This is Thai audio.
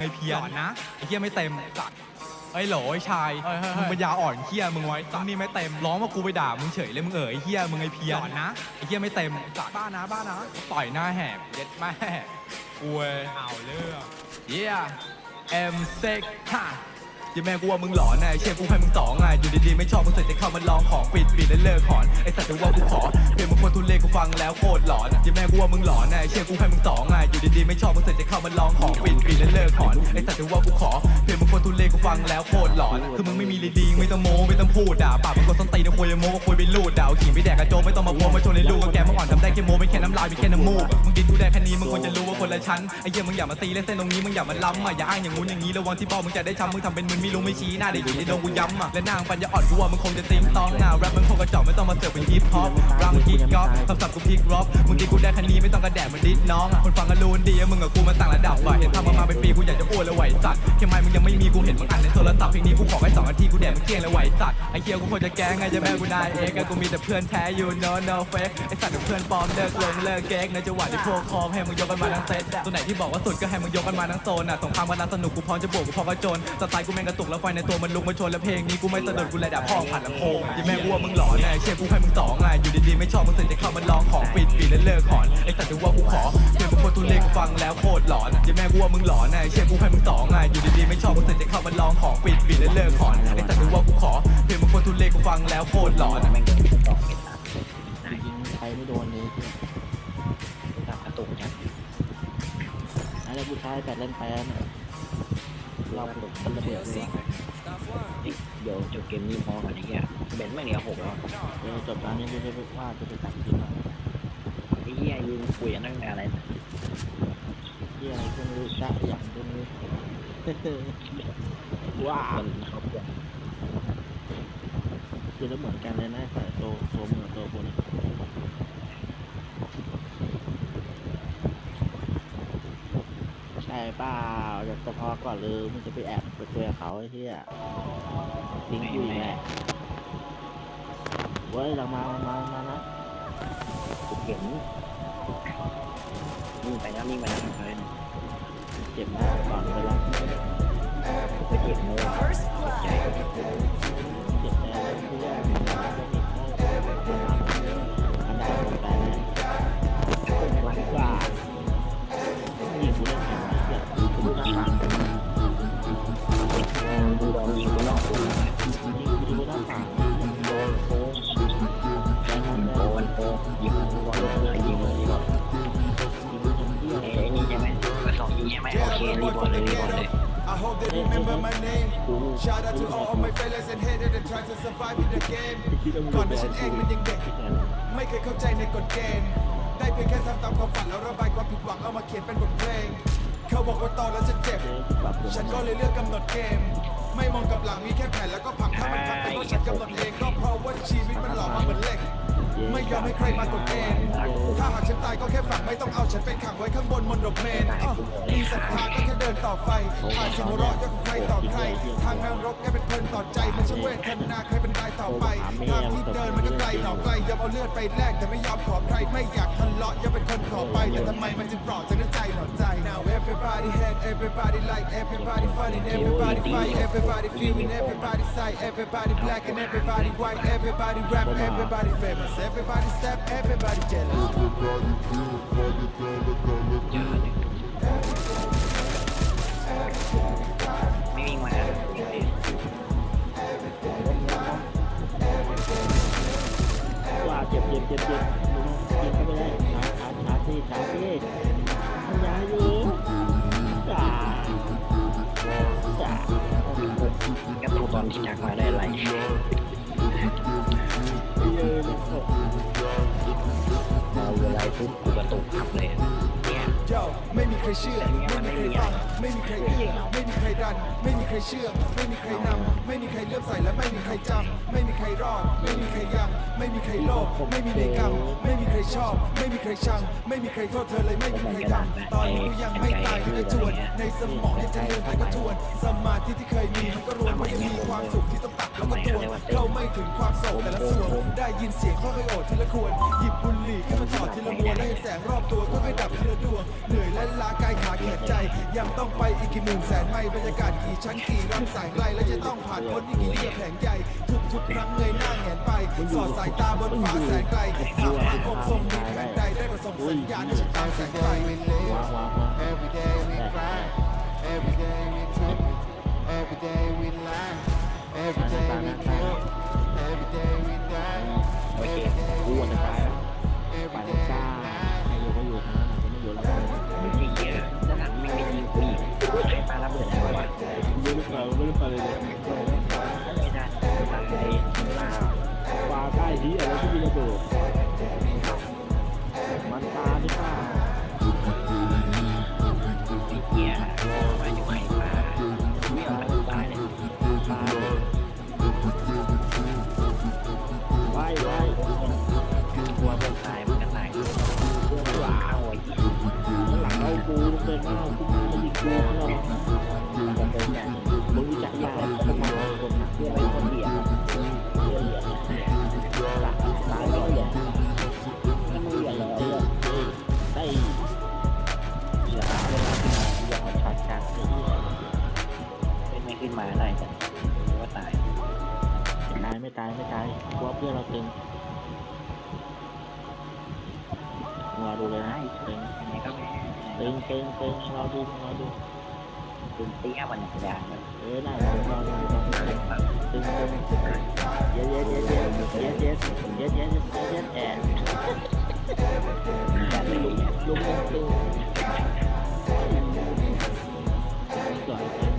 ไอ้เพี้ยนนะไอ้เฮียไม่เต็มสัตว์ไอ้โหลไอ้ชายมึงปัญญาอ่อนเฮียมึงไว้ตั้งนี่ไม่เต็มร้องว่ากูไปด่ามึงเฉยเลยมึงเอ๋ยเฮียมึงไอ้เพี้ยนนะไอ้เฮียไม่เต็มสัตว์บ้านะบ้านะต่อยหน้าแหกเย็ดแม่กูเว้ยเอาเรื่องเฮียเอ็มเซ็กฮะยังแม่กูว่ามึงหลอนนะไอ้เชี่ยกูให้มึงสองอะอยู่ดีๆไม่ชอบมึงเสร็จจะเข้ามาลองของปิดปิดแล้วเลิกขอนไอ้สัตว์จะว่ากูขอเพลงมึงคนทุเรศกูฟังแล้วโคตรหลอนยังแม่กูว่ามึงหลอนนะไอ้เชี่ยกูให้มึงสองอะอยู่ดีๆไม่ชอบมึงเสร็จจะเข้ามาลองของปิดปิดแล้วเลิกขอนไอ้สัตว์จะว่ากูขอ เพลงมึงคนทุเรศกูฟังแล้วโคตรหลอน คือมึงไม่มีลีดีไม่ต้องโม้ไม่ต้องพูดด่าปากมึงก็ต้องตีนนะคุยโม้ก็คุยไปลูดด่าเอาขิงไปแดกกระโจมไม่ต้องมาโพมาชนในลูกก็แกายไม่แค่น้ำมูกมึงดินกูได้แค่นี้มึงควรจะรู้ว่าคนละชั้นไอ้เหี้ยมึงอย่ามาตีเล่นเส้นตรงนี้มึงอย่ามาล้ำอะอย่าอ้างอย่างงู้นอย่างนี้ระวังที่พ่อมึงจะได้ช้ำมึงทำเป็นมึนไม่รู้ไม่ชี้หน้าได้ดีได้โดนกูย้ำอะและนางปัญญาอ่อนกูว่ามึงคงจะติ้งต้องอะแรปมึงคงกระจอกไม่ต้องมาเสือกเป็นฮิปฮอปรามมึงกิ๊กก๊อปคำศัพท์กูพลิกร็อกมึงกินกูได้แค่นี้ไม่ต้องกระแดกมันดิดน้องอะคนฟังก็รู้ดีอะมึงกับกูมันต่างระดับว่ะเห็นทำมาเป็นปีกูอยากจะอ้วนแล้วไหวสัตว์แค่ไม่มึงยังไม่มีกูเห็นมึงอ่านในโทรศัพท์เพลงนี้กูขอแค่สองนาทีกูแดกมึงเกลี้ยงแล้วไหวสัตว์ไอ้เคียกูควรจะแก้ไงจะแม่กูนายเองกูมีแต่เพื่อนแท้อยู่ no no fake ไอ้สัตว์กับเพื่อนปลอมเลิกลงเลกเก๊กในจังหวะที่พคอมให้มึงยกกันมาทั้งเซตตัวไหนที่บอกว่าสุดก็ให้มึงยกกันมาทั้งโซนอะสงครามกำลังสนุกกูพร้อมจะบวกกูพร้อมก็โจนสไตล์กูแม่งกระตุกแล้วไฟในตัวมันลุกมาชนแล้วเพลงนี้กูไม่สะดุดกูเลยด่าพ่อผ่านลำโพงยังแม่งวัวมึงหลอนไงเชี่ยกูให้มึงสองไงอยู่ดีๆไม่ชอบมึงเสร็จจะเข้ามาลองของปิดปิดแล้วเลิกขอนไอ้สัตว์ถือว่ากูขอเพลงมึงคนทุเรศกูฟังแล้วโคตรหลอนยังแม่งวัวมึงหลอนไงเชี่ยกูให้มึงสองไงอยู่ดีๆไม่ชอบมึงเสร็จจะเข้ามาลองของปิดปิดแล้วเลิกขอนไอ้สัตว์ถือว่ากูขอเพลงมึงคนทุเรศกูฟังแล้วโคตรหลอน ผู้ชายแต่เล่นไปแล้วเนี่ยเราเป็นระเบิดเลยเฮ้ยเดี๋ยวจบเกมนี้พอก่อนไอ้เหี้ยเบนไม่เหลือหกแล้วเดี๋ยวจบตอนนี้จะได้ว่าจะไปตัดกินแล้วไอ้เหี้ยยืนคุยกันตั้งแต่อะไรที่อะไรก็ไม่รู้จะอย่างก็ไม่รู้ว้ามันเขาเปลี่ยนคือแล้วเหมือนกันเลยนะใส่โตโตมือโตบนใช่ เปล่าจะตะพอก่อนเลยมันจะไปแอบไปคุยกับเขาไอ้ที่อะลิงอยู่แหละเว้ยเรามามามานะกูเห็นนิ่งไปแล้วนิ่งไปแล้วไปแล้วเจ็บมากก่อนไปแล้ว รีบอลเลยรีบอลเลย I hope they remember my name. Shout out to all of my fellas and haters that try to survive in the game. ก่อนที่ฉันเองมันยังเด็ก ไม่เคยเข้าใจในกฎเกณฑ์ ได้เพียงแค่ทำตามความฝันแล้วระบายความผิดหวังเอามาเขียนเป็นบทเพลง เขาบอกว่าโตแล้วจะเจ็บ ฉันก็เลยเลือกกำหนดเกม ไม่มองกับหลังมีแค่แผนแล้วก็ผลักถ้ามันพังเป็นเพราะฉันกำหนดเองก็เพราะว่าชีวิตมันหลอกมาเหมือนเหล็ก ไม่ยอมให้ใครมากดเกณฑ์ ถ้าหากฉันตายก็แค่ฝังไม่ต้องเอาฉันไปขังไว้ข้างบนมนดบเมนอ้อมีศรัทธาก็แค่เดินต่อไปผ่านเสียงหัวเราะยกของใครต่อใคร ทางนรกแค่เป็นเพลินต่อใจมันช่างเวทนาใครเป็นรายต่อไป ทางที่เดินมันก็ไกลต่อไกลยอมเอาเลือดไปแลกแต่ไม่ยอมขอใครไม่อยากทะเลาะยังเป็นคนขอไปแต่ทำไมมันจึงเปราะจากน้ำใจหนอใจ Now everybody had everybody like everybody funny everybody fight everybody feeling everybody sight everybody black and everybody white everybody rap everybody famous everybody step everybody jealous เยอะเลยไม่วิ่งมาว่าเจ็บเจ็บเจ็บเจ็บยิงเข้าไปได้ชาชาชาที่ชาที่มันยาอยู่จ้าจ้าก็ดูตอนที่จากมาได้ไรเยอะเลยโอ้มา เวลาปุ๊บกูกระตุกขับเลย ยไม่มีใครเชื่อ ไม่มีใครฟัง ไม่มีใครเอื้อไม่มีใครดัน ไม่มีใครเชื่อ ไม่มีใครนำ ไม่มีใครเลื่อมใสและไม่มีใครจำ ไม่มีใครรอด ไม่มีใครยัง ไม่มีใครโลภ ไม่มีในกรรม ไม่มีใครชอบ ไม่มีใครชัง ไม่มีใครโทษเธอเลยไม่มีใครทำตอนนี้กูยังไม่ตายที่ได้จวน ในสมองยังจะลืมแต่ก็ทวน สมาธิที่เคยมีมันก็รวนมันยังมีความสุขที่ต้องตักแล้วก็ตวงเข้าไม่ถึงความโศกแต่ละส่วน ได้ยินเสียงค่อยๆโอดทีละควร หยิบบุหรี่ขึ้นมาจอดทีละมวนและเห็นแสงรอบตัวค่อยๆดับทีละดวงเหนื่อยและล้ากายขาแขนใจ ยังต้องไปอีกกี่หมื่นแสนไมล์บรรยากาศกี่ชั้นกี่ลำแสงไกลและจะต้องผ่านพ้นอีกกี่เรียบแผงใหญ่ทุกๆครั้งเงยหน้าแงนไป สอดสายตาบนฟ้าแสนไกลหากว่าคงทรงมีแผนใดได้ประสบสัญญาณที่จะตามแสงไกลวางวางวาง Every day we cry, every day we trip, every day we lie, every day we kill, every day we die, โอเค every day กู we วันจะตายแล้ว every ปา day นกล้า ดินหน้าคุณดีกลัวเราแต่เดินอย่างมึงรู้จักยประมาณคนเพื่ออะไรคนเดียวเพื่อเหรียญหลักายร้อยเหรีถ้ามึงเหรียญแล้วได้เหลือเวลาที่มันอดช็อตกางเป็นไม่ขึ้นมาได้จ้ะว่าตายตายไม่ตายไม่ตายกลัวเพื่อเราเต็มมาดูเลยนะเต็ม tiền tiền tiền lo đi lo đi. Tiền tí á mình đàn thế này lo lo lo tiền dễ dễ dễ dễ. Dễ dễ dễ dễ dễ dễ dễ dễ. Yes yes luôn luôn luôn luôn rồi.